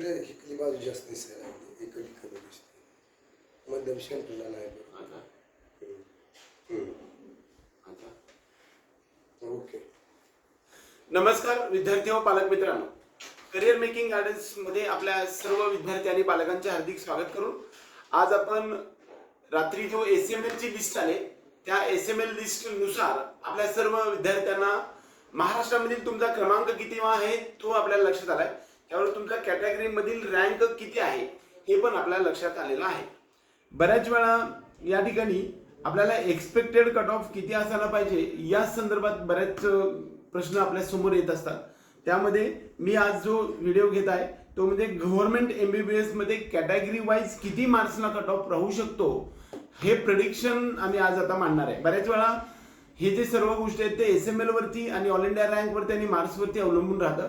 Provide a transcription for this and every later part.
इकडे इकडली बाजू जास्त दिसायला लागली इकडली कमी दिसते. मध्यम नाही ओके. नमस्कार विद्यार्थी व पालक मित्रांनो. करिअर मेकिंग गार्डन्समध्ये आपल्या सर्व विद्यार्थी आणि पालकांचे हार्दिक स्वागत करून आज आपण रात्री जो एस एम एल ची लिस्ट आले त्या एस एम एल लिस्टनुसार आपल्या सर्व विद्यार्थ्यांना महाराष्ट्रामधील तुमचा क्रमांक किती आहे तो आपल्याला लक्षात आलाय. त्यावर तुमच्या कॅटेगरी मधील रँक किती आहे हे पण आपल्या लक्षात आलेलं आहे. बऱ्याच वेळा या ठिकाणी आपल्याला एक्सपेक्टेड कट ऑफ किती असायला पाहिजे या संदर्भात बऱ्याच प्रश्न आपल्यासमोर येत असतात. त्यामध्ये मी आज जो व्हिडिओ घेत आहे तो म्हणजे गव्हर्नमेंट एमबीबीएसमध्ये कॅटेगरी वाईज किती मार्क्सला कट ऑफ राहू शकतो हे प्रडिक्शन आम्ही आज आता मांडणार आहे. बऱ्याच वेळा हे जे सर्व गोष्टी आहेत ते एस एम एल वरती आणि ऑल इंडिया रँक वरती आणि मार्क्सवरती अवलंबून राहतं.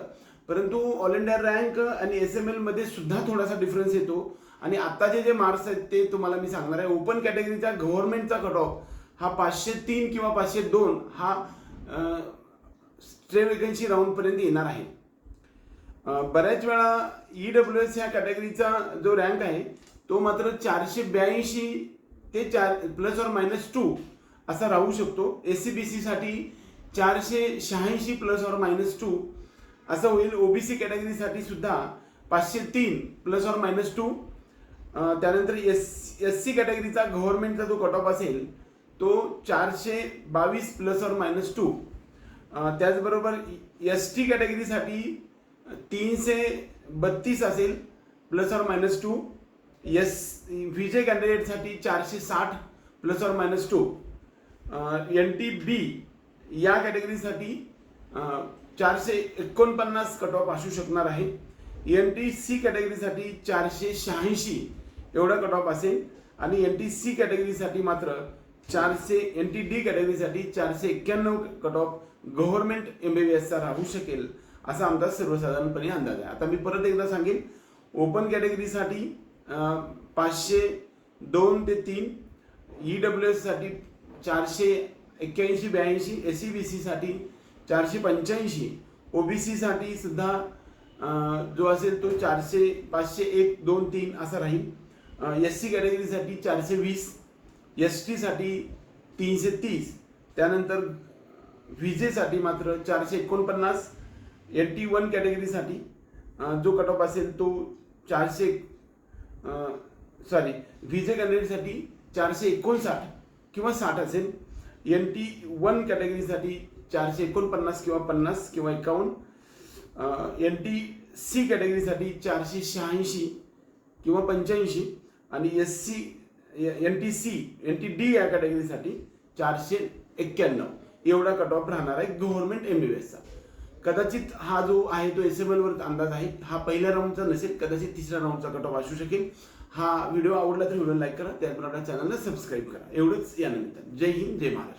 परंतु ऑल इंडिया रँक आणि एस एम एलमध्ये सुद्धा थोडासा डिफरन्स येतो. आणि आत्ताचे जे मार्क्स आहेत ते तुम्हाला मी सांगणार आहे. ओपन कॅटेगरीचा गव्हर्नमेंटचा कट ऑफ हा पाचशे तीन किंवा पाचशे दोन हा स्ट्रे वेकन्सी राऊंडपर्यंत येणार आहे. बऱ्याच वेळा ई डब्ल्यू एस ह्या कॅटेगरीचा जो रँक आहे तो मात्र चारशे ब्याऐंशी ते चार प्लस और मायनस टू असा राहू शकतो. एस सी बी सीसाठी चारशे शहाऐंशी प्लस और मायनस टू असं होईल. ओबीसी कॅटेगरीसाठी सुद्धा पाचशे तीन प्लस ऑर मायनस टू त्यानंतर एस एस सी कॅटेगरीचा गव्हर्नमेंटचा जो कट ऑफ असेल तो चारशे बावीस प्लस ऑर मायनस टू त्याचबरोबर एस टी कॅटेगरीसाठी तीनशे बत्तीस असेल plus or minus two S VJ कॅन्डिडेटसाठी चारशे साठ plus or minus two N T B या कॅटेगरीसाठी चारशे एकोणपन्नास कट ऑफ असू शकणार आहे. एन टी सी कॅटेगरीसाठी चारशे शहाऐंशी एवढा कट ऑफ असेल. आणि एन टी सी कॅटेगरीसाठी मात्र चारशे एन टी डी कॅटेगरीसाठी चारशे एक्क्याण्णव cut off government M B B एसचा राहू शकेल असा आमचा सर्वसाधारणपणे अंदाज आहे. आता मी परत एकदा सांगेन. ओपन कॅटेगरीसाठी पाचशे दोन ते तीन ई डब्ल्यू एससाठी चारशे एक्क्याऐंशी ब्याऐंशी एस सी बी सीसाठी चारशे पंच्याऐंशी. ओ बी सीसाठी सुद्धा जो असेल तो चारशे पाचशे एक दोन तीन असा राहील. एस सी कॅटेगरीसाठी चारशे वीस एस टीसाठी तीनशे तीस. त्यानंतर विजेसाठी मात्र चारशे एकोणपन्नास एन टी वन कॅटेगरीसाठी जो कट ऑफ असेल तो चारशे सॉरी व्हिजे कॅटेगरीसाठी चारशे एकोणसाठ किंवा साठ असेल. एन टी वन कॅटेगरीसाठी चारशे एकोणपन्नास किंवा पन्नास किंवा एकावन्न. एन टी सी कॅटेगरीसाठी चारशे शहाऐंशी किंवा पंच्याऐंशी. आणि S C N T C N T D या कॅटेगरीसाठी चारशे एक्क्याण्णव. एवढा कट ऑफ राहणार आहे गव्हर्नमेंट एम बी एसचा कदाचित हा जो आहे तो एस एम एलवर अंदाज आहे. हा पहिल्या राऊंडचा नसेल कदाचित तिसऱ्या राऊंडचा कट ऑफ असू शकेल. हा व्हिडिओ आवडला तर व्हिडिओ लाईक करा. त्याचबरोबर चॅनलला सबस्क्राईब करा. एवढंच या निमित्तानं. जय हिंद जय महाराष्ट्र.